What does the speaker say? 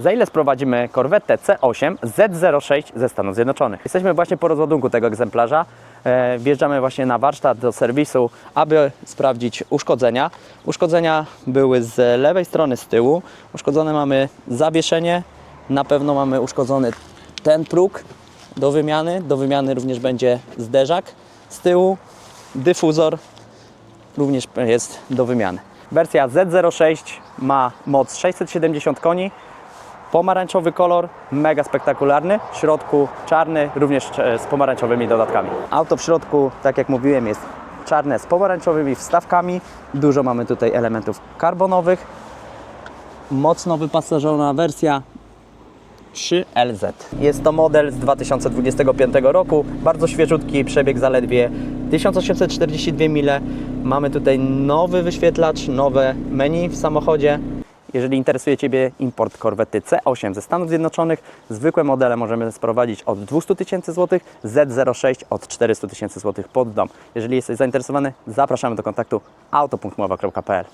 za ile sprowadzimy korwetę C8 Z06 ze Stanów Zjednoczonych. Jesteśmy właśnie po rozładunku tego egzemplarza. E, Wjeżdżamy właśnie na warsztat do serwisu, aby sprawdzić uszkodzenia. Uszkodzenia były z lewej strony, z tyłu. Uszkodzone mamy zawieszenie, na pewno mamy uszkodzony ten próg do wymiany. Do wymiany również będzie zderzak z tyłu, dyfuzor również jest do wymiany. Wersja Z06 ma moc 670 koni, pomarańczowy kolor, mega spektakularny, w środku czarny, również e, z pomarańczowymi dodatkami. Auto w środku, tak jak mówiłem, jest czarne z pomarańczowymi wstawkami, dużo mamy tutaj elementów karbonowych, mocno wyposażona wersja 3LZ. Jest to model z 2025 roku, bardzo świeżutki, przebieg zaledwie 1842 mile. Mamy tutaj nowy wyświetlacz, nowe menu w samochodzie. Jeżeli interesuje Ciebie import korwety C8 ze Stanów Zjednoczonych, zwykłe modele możemy sprowadzić od 200 tysięcy złotych, Z06 od 400 tysięcy złotych pod dom. Jeżeli jesteś zainteresowany, zapraszamy do kontaktu auto.mowa.pl